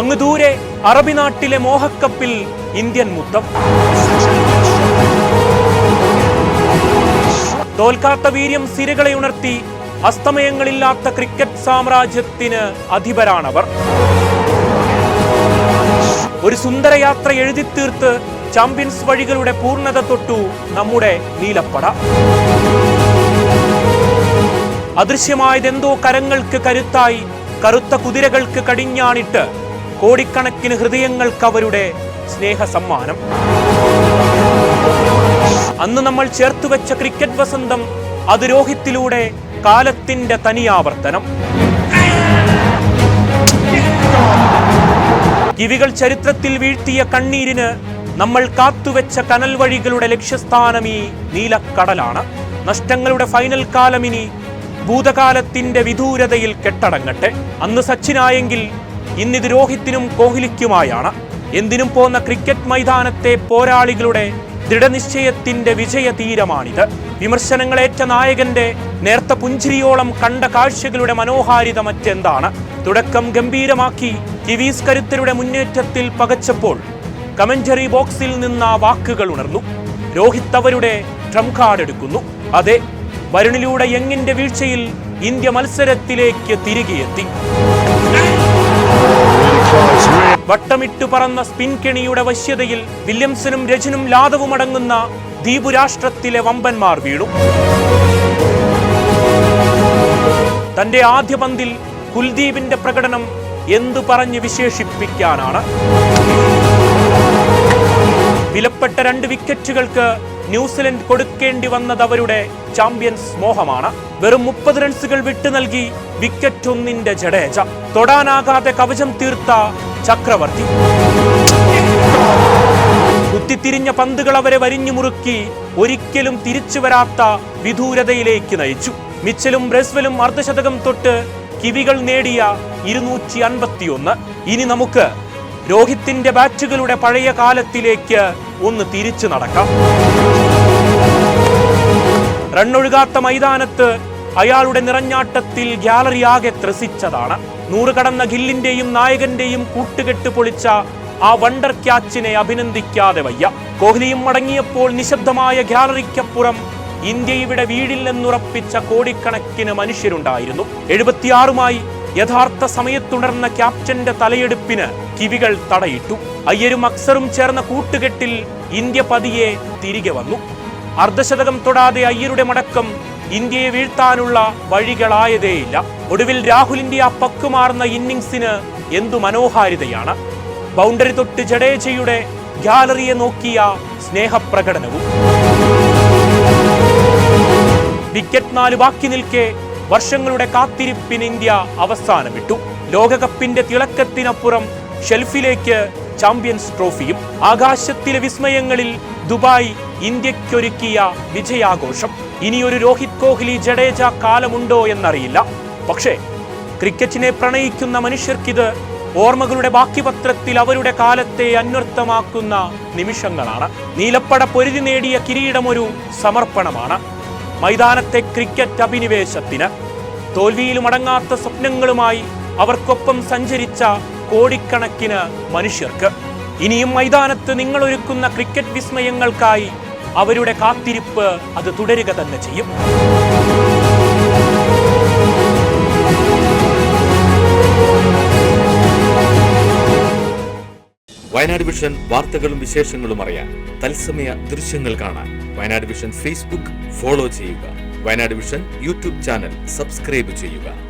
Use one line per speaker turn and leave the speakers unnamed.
അങ്ങ് ദൂരെ അറബി നാട്ടിലെ മോഹക്കപ്പിൽ ഇന്ത്യൻ മുത്തം. തോൽക്കാത്ത വീര്യം സിരകളെ ഉണർത്തി അസ്തമയങ്ങളില്ലാത്ത ക്രിക്കറ്റ് സാമ്രാജ്യത്തിന് അധിപരാണവർ. ഒരു സുന്ദര യാത്ര എഴുതിത്തീർത്ത് ചാമ്പ്യൻസ് വഴികളുടെ പൂർണത തൊട്ടു നമ്മുടെ നീലപ്പട. അദൃശ്യമായതെന്തോ കരങ്ങൾക്ക് കരുത്തായി കറുത്ത കുതിരകൾക്ക് കടിഞ്ഞാണിട്ട് കോടിക്കണക്കിന് ഹൃദയങ്ങൾക്ക് അവരുടെ സ്നേഹ സമ്മാനം അന്ന് നമ്മൾ ചേർത്തുവെച്ച ക്രിക്കറ്റ് വസന്തം അത് രോഹിത്തിലൂടെ കാലത്തിന്റെ തനിയാവർത്തനം കിവികൾ ചരിത്രത്തിൽ വീഴ്ത്തിയ കണ്ണീരിന് നമ്മൾ കാത്തുവെച്ച കനൽ വഴികളുടെ ലക്ഷ്യസ്ഥാനം ഈ നീലക്കടലാണ്. നഷ്ടങ്ങളുടെ ഫൈനൽ കാലം ഇനി ഭൂതകാലത്തിന്റെ വിദൂരതയിൽ കെട്ടടങ്ങട്ടെ. അന്ന് സച്ചിനായെങ്കിൽ ഇന്നിത് രോഹിത്തിനും കോഹ്ലിക്കുമായാണ്. എന്തിനും പോന്ന ക്രിക്കറ്റ് മൈതാനത്തെ പോരാളികളുടെ ദൃഢനിശ്ചയത്തിന്റെ വിജയ തീരമാണിത് വിമർശനങ്ങളേറ്റ നായകന്റെ നേർത്ത പുഞ്ചിരിയോളം കണ്ട കാഴ്ചകളുടെ മനോഹാരിത മറ്റെന്താണ്? തുടക്കം ഗംഭീരമാക്കി കിവീസ് കരുത്തരുടെ മുന്നേറ്റത്തിൽ പകച്ചപ്പോൾ കമന്ററി ബോക്സിൽ നിന്ന വാക്കുകൾ ഉണർന്നു. രോഹിത് അവരുടെ ട്രം കാർഡ് എടുക്കുന്നു. അതെ വരുണിലൂടെ യങ്ങിന്റെ വീഴ്ചയിൽ ഇന്ത്യ മത്സരത്തിലേക്ക് തിരികെ എത്തി വട്ടമിട്ടു പറന്ന സ്പിൻ കെണിയുടെ വശ്യതയിൽ വില്യംസനും രജനും ലാദവും അടങ്ങുന്ന ദ്വീപുരാഷ്ട്രത്തിലെ വമ്പന്മാർ വീണു. തന്റെ ആദ്യ പന്തിൽ കുൽദീപിന്റെ പ്രകടനം എന്തു പറഞ്ഞ് വിശേഷിപ്പിക്കാനാണ്? വിലപ്പെട്ട രണ്ട് വിക്കറ്റുകൾക്ക് ന്യൂസിലൻഡ് കൊടുക്കേണ്ടി വന്നത് അവരുടെ ചാമ്പ്യൻസ് മോഹമാണ്. വെറും മുപ്പത് റൺസുകൾ വിട്ടു നൽകി വിക്കറ്റ് ഒന്നിന്റെ ജഡേജ. തൊടാനാകാതെ കവചം തീർത്ത ചക്രവർത്തി. കുത്തിത്തിരിഞ്ഞ പന്തുകൾ അവരെ വരിഞ്ഞു മുറുക്കി ഒരിക്കലും തിരിച്ചു വരാത്ത വിദൂരതയിലേക്ക് നയിച്ചു. മിച്ചലും ബ്രസ്വലും അർദ്ധശതകം തൊട്ട് കിവികൾ നേടിയ ഇരുന്നൂറ്റി അൻപത്തിയൊന്ന്. ഇനി നമുക്ക് രോഹിത്തിന്റെ ബാറ്റുകളുടെ പഴയ കാലത്തിലേക്ക് ഒന്ന് തിരിച്ചു നടക്കാം. റണ്ണൊഴുകാത്ത മൈതാനത്ത് അയാളുടെ നിറഞ്ഞാട്ടത്തിൽ ഗ്യാലറി ആകെ ത്രസിച്ചതാണ്. നൂറ് കടന്ന ഗില്ലിന്റെയും നായകന്റെയും കൂട്ടുകെട്ട് പൊളിച്ച ആ വണ്ടർ ക്യാച്ചിനെ അഭിനന്ദിക്കാതെ വയ്യ. കോഹ്ലിയും മടങ്ങിയപ്പോൾ നിശബ്ദമായ ഗ്യാലറിക്കപ്പുറം ഇന്ത്യ ഇവിടെ വീടില്ലെന്നുറപ്പിച്ച കോടിക്കണക്കിന് മനുഷ്യരുണ്ടായിരുന്നു. എഴുപത്തിയാറുമായി യഥാർത്ഥ സമയത്തുണർന്ന ക്യാപ്റ്റന്റെ തലയെടുപ്പിന് കിവികൾ തടയിട്ടു. അയ്യരും അക്സറും ചേർന്ന കൂട്ടുകെട്ടിൽ ഇന്ത്യ പതിയെ തിരികെ വന്നു. അർദ്ധശതകം തൊടാതെ അയ്യരുടെ മടക്കം ഇന്ത്യയെ വീഴ്ത്താനുള്ള വഴികളായതേയില്ല. ഒടുവിൽ രാഹുലിന്റെ ആ പക്കുമാർന്ന ഇന്നിങ്സിന് എന്തു മനോഹാരിതയാണ്. ബൗണ്ടറി തൊട്ട് ജഡേജയുടെ ഗ്യാലറിയെ നോക്കിയ സ്നേഹപ്രകടനവും. വിക്കറ്റ് നാല് ബാക്കി നിൽക്കെ വർഷങ്ങളുടെ കാത്തിരിപ്പിന് ഇന്ത്യ അവസാനമിട്ടു. ലോകകപ്പിന്റെ തിളക്കത്തിനപ്പുറം ഷെൽഫിലേക്ക് ചാമ്പ്യൻസ് ട്രോഫിയും ആകാശത്തിലെ വിസ്മയങ്ങളിൽ ദുബായ് ഇന്ത്യക്കൊരുക്കിയ വിജയാഘോഷം. ഇനിയൊരു രോഹിത് കോഹ്ലി ജഡേജ കാലമുണ്ടോ എന്നറിയില്ല. പക്ഷേ ക്രിക്കറ്റിനെ പ്രണയിക്കുന്ന മനുഷ്യർക്കിത് ഓർമ്മകളുടെ ബാക്കിപത്രത്തിൽ അവരുടെ കാലത്തെ അന്വർത്ഥമാക്കുന്ന നിമിഷങ്ങളാണ്. നീലപ്പട പൊരുതി നേടിയ കിരീടമൊരു സമർപ്പണമാണ്. മൈതാനത്തെ ക്രിക്കറ്റ് അഭിനിവേശത്തിന്. തോൽവിയിലും അടങ്ങാത്ത സ്വപ്നങ്ങളുമായി അവർക്കൊപ്പം സഞ്ചരിച്ച കോടിക്കണക്കിന് മനുഷ്യർക്ക്. ഇനിയും മൈതാനത്ത് നിങ്ങൾ ഒരുക്കുന്ന ക്രിക്കറ്റ് വിസ്മയങ്ങൾക്കായി അവരുടെ കാത്തിരിപ്പ് അത് തുടരുക തന്നെ ചെയ്യും.
വയനാട് വിഷൻ വാർത്തകളും വിശേഷങ്ങളും അറിയാൻ തത്സമയ ദൃശ്യങ്ങൾ കാണാൻ വയനാട് വിഷൻ ഫേസ്ബുക്ക് ഫോളോ ചെയ്യുക. Wayanad vision YouTube channel subscribe ചെയ്യുക.